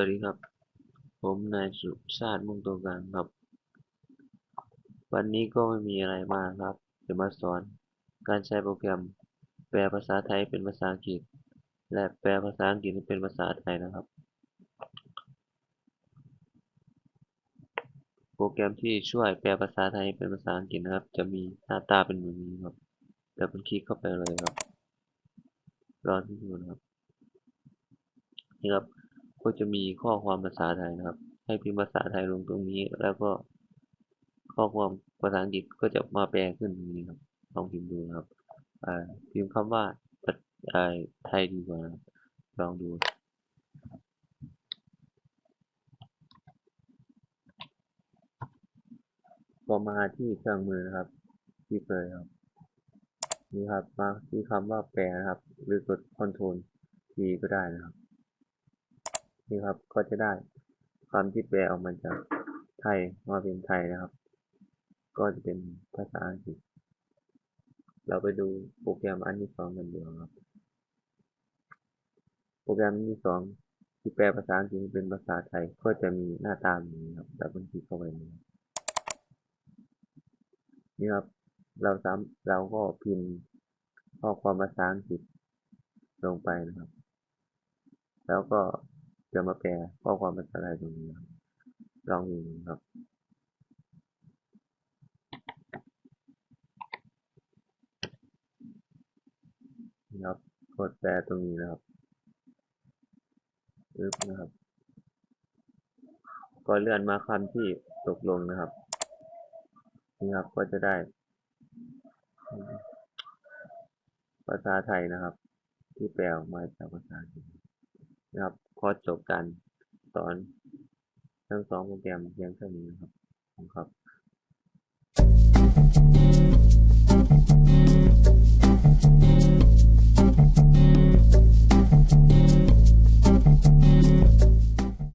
วัสดีครับ ผมนายสุชาติมุ่งตรงกลางครับ วันนี้ก็ไม่มีอะไรมากครับ จะมาสอนการใช้โปรแกรม แปลภาษาไทยเป็นภาษาอังกฤษ และแปลภาษาอังกฤษเป็นภาษาไทยนะครับ โปรแกรมที่ช่วยแปลภาษาไทยเป็นภาษาอังกฤษนะครับ จะมีหน้าตาเป็นแบบนี้ครับเดี๋ยวผมคลิกเข้าไปเลยครับรอที่ดูนะครับนี่ครับ ก็จะมีข้อความภาษาไทยนะครับ ให้พิมพ์ภาษาไทยลงตรงนี้ แล้วก็ ข้อความภาษาอังกฤษก็จะมาแปลขึ้นตรงนี้ครับ ลองพิมพ์ดูนะครับพิมพ์คำว่าอ่าไทยดีกว่าลองดูพอมาที่เครื่องมือนะครับคลิกเลยครับ นี่ครับมาที่คำว่าแปลนะครับ หรือกด Ctrl T ก็ได้นะครับ นี่ครับก็จะได้คำที่แปลออกมาจากไทยมาเป็นไทยนะครับ ก็จะเป็นภาษาอังกฤษ เราไปดูโปรแกรมอันที่สองกันดีกว่าครับ โปรแกรมอันที่สองที่แปลภาษาอังกฤษเป็นภาษาไทยก็จะมีหน้าตาแบบนี้ครับดับเบิลคลิกเข้าไปนี้นี่ครับเราสามเราก็พิมพ์ข้อความภาษาอังกฤษลงไปนะครับ แล้วก็ จะมาแปลข้อความภาษาไทยตรงนี้ครับลองดูครับนี่ครับกดแปลตรงนี้นะครับปึ๊บนะครับ ก็เลื่อนมาคำที่ตกลงนะครับ นี่ครับก็จะได้ ภาษาไทยนะครับ ที่แปลออกมาจากภาษาอังกฤษ อจบการสอนทั้งสองโปรแกรมเพียงเท่านี้นะครับขอบคุณครับ